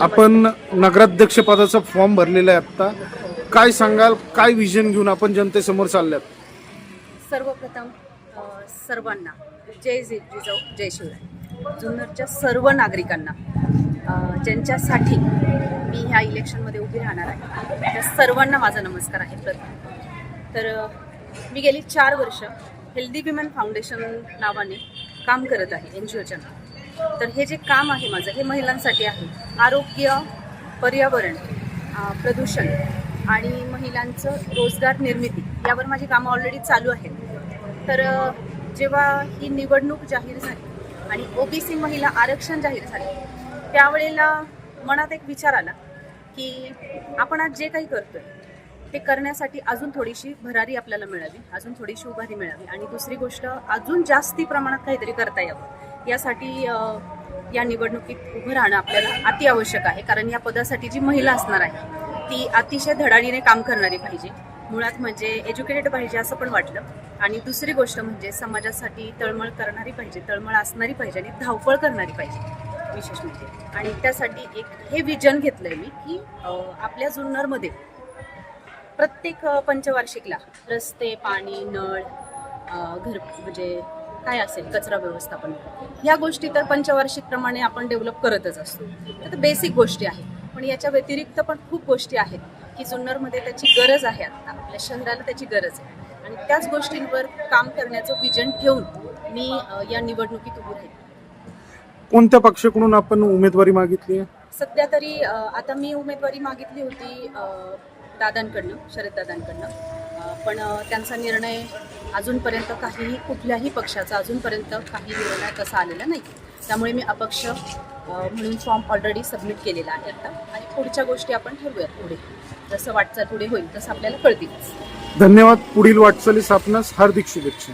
आपण नगराध्यक्षपदाचा फॉर्म भरलेला आहे आता काय सांगाल काय विजन घेऊन आपण जनतेसमोर चालल्यात? सर्वप्रथम अ, सर्वांना जय जे जिजाऊ जय शिवराय. जुन्नरच्या सर्व नागरिकांना अ, ज्यांच्यासाठी मी ह्या इलेक्शनमध्ये उभी राहणार आहे त्या सर्वांना माझा नमस्कार आहे प्रथम. तर अ, मी गेली चार वर्ष हेल्दी विमेन फाउंडेशन नावाने काम करत आहे एन जी ओच्या तर हे जे काम आहे माझं हे महिलांसाठी आहे. आरोग्य पर्यावरण प्रदूषण आणि महिलांचं रोजगार निर्मिती यावर माझी कामं ऑलरेडी चालू आहेत. तर जेव्हा ही निवडणूक जाहीर झाली आणि ओबीसी महिला आरक्षण जाहीर झाले त्यावेळेला मनात एक विचार आला की आपण आज जे काही करतोय ते करण्यासाठी अजून थोडीशी भरारी आपल्याला मिळावी अजून थोडीशी उभारी मिळावी आणि दुसरी गोष्ट अजून जास्ती प्रमाणात काहीतरी करता यावं. यासाठी या निवडणुकीत उभं राहणं आपल्याला अति आवश्यक आहे. कारण या पदासाठी जी महिला असणार आहे ती अतिशय धडाडीने काम करणारी पाहिजे. मुळात म्हणजे एज्युकेटेड पाहिजे असं पण वाटलं. आणि दुसरी गोष्ट म्हणजे समाजासाठी तळमळ करणारी पाहिजे तळमळ असणारी पाहिजे आणि धावपळ करणारी पाहिजे विशेष म्हणजे. आणि त्यासाठी एक हे विजन घेतलंय मी की आपल्या जुन्नरमध्ये प्रत्येक पंचवार्षिकला रस्ते पाणी नळ घर म्हणजे काय असेल कचरा व्यवस्थापन? ह्या गोष्टी तर पंचवार्षिक प्रमाणे आपण डेव्हलप करतच असतो. तर बेसिक गोष्टी आहेत. पण याच्या व्यतिरिक्त पण खूप गोष्टी आहेत की जुन्नरमध्ये त्याची गरज आहे आता. आपल्या शहराला त्याची गरज आहे. आणि त्याच गोष्टींवर काम करण्याचं विजन ठेवून मी या निवडणुकीत उभी राहील कोणत्या पक्षाकडून आपण उमेदवारी मागितली सध्या तरी आता मी उमेदवारी मागितली होती दादांकडनं शरद दादांकडनं. पण त्यांचा निर्णय अजूनपर्यंत काहीही कुठल्याही पक्षाचा अजूनपर्यंत काही निर्णय तसा आलेला नाही. त्यामुळे मी अपक्ष म्हणून फॉर्म ऑलरेडी सबमिट केलेला आहे आता. आणि पुढच्या गोष्टी आपण ठरवूयात पुढे. जसं वाटचाल पुढे होईल तसं आपल्याला कळतीलच धन्यवाद. पुढील वाटचालीस आपणास हार्दिक शुभेच्छा.